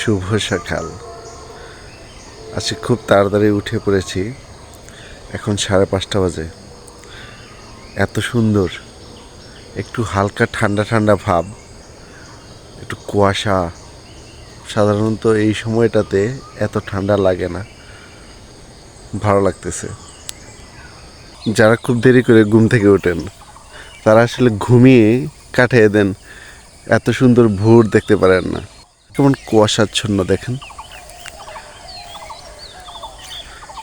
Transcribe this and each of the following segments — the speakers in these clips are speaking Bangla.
শুভ সকাল। আজকে খুব তাড়াতাড়ি উঠে পড়েছি। এখন সাড়ে পাঁচটা বাজে। এত সুন্দর। একটু হালকা ঠান্ডা ঠান্ডা ভাব। একটু কুয়াশা। সাধারণত এই সময়টাতে এত ঠান্ডা লাগে না। ভালো লাগতেছে। যারা খুব দেরি করে ঘুম থেকে ওঠেন, তারা আসলে ঘুমিয়ে কাটিয়ে দেন। এত সুন্দর ভোর দেখতে পারেন না। কেমন কুয়াশাচ্ছন্ন দেখেন।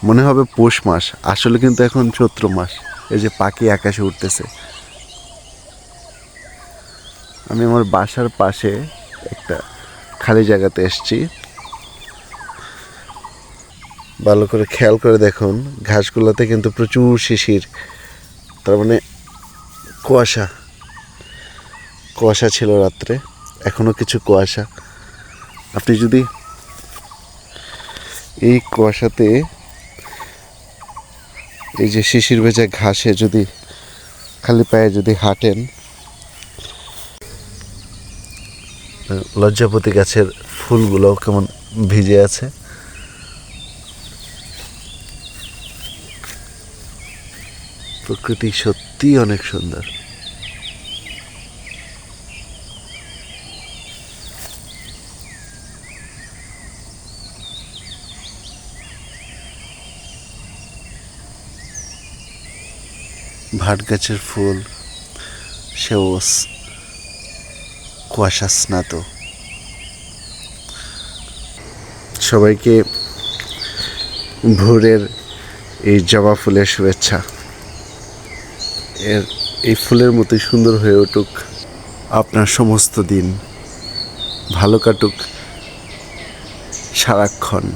মনে হবে পৌষ মাস, আসলে কিন্তু এখন চৈত্র মাস। এই যে পাখি আকাশে উঠতেছে। আমি আমার বাসার পাশে একটা খালি জায়গাতে এসছি। ভালো করে খেয়াল করে দেখুন, ঘাসগুলোতে কিন্তু প্রচুর শিশির। তার মানে কুয়াশা। কুয়াশা ছিল রাত্রে, এখনও কিছু কুয়াশা। আপনি যদি এই কুয়াশাতে এই যে শিশির ভেজা ঘাসে যদি খালি পায়ে যদি হাঁটেন, লজ্জাপতি গাছের ফুলগুলো কেমন ভিজে আছে। প্রকৃতি সত্যি অনেক সুন্দর। ভাট গাছের ফুল, সেও কুয়াশা স্নাত। সবাইকে ভোরের এই জবা ফুলের শুভেচ্ছা। এর, এই ফুলের মতোই সুন্দর হয়ে উঠুক আপনার সমস্ত দিন। ভালো কাটুক সারাক্ষণ।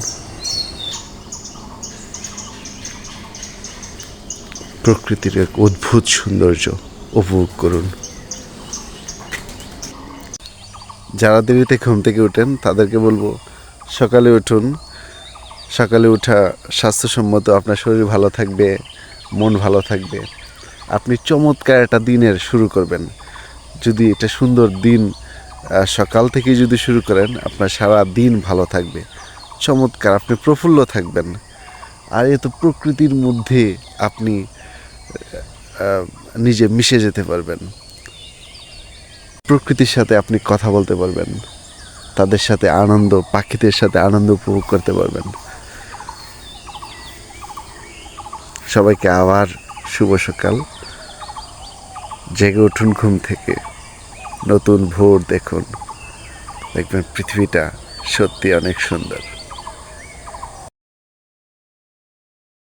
প্রকৃতির এক অদ্ভুত সৌন্দর্য উপভোগ করুন। যারা দেরিতে ঘুম থেকে ওঠেন, তাদেরকে বলব, সকালে উঠুন। সকালে ওঠা স্বাস্থ্যসম্মত, আপনার শরীর ভালো থাকবে, মন ভালো থাকবে। আপনি চমৎকার একটা দিনের শুরু করবেন। যদি এটা সুন্দর দিন সকাল থেকে যদি শুরু করেন, আপনার সারা দিন ভালো থাকবে। চমৎকার, আপনি প্রফুল্ল থাকবেন। আর এ তো প্রকৃতির মধ্যে আপনি নিজে মিশে যেতে পারবেন। প্রকৃতির সাথে আপনি কথা বলতে পারবেন। তাদের সাথে আনন্দ, পাখিদের সাথে আনন্দ উপভোগ করতে পারবেন। সবাইকে আবার শুভ সকাল। জেগে উঠুন ঘুম থেকে। নতুন ভোর দেখুন। দেখবেন পৃথিবীটা সত্যি অনেক সুন্দর।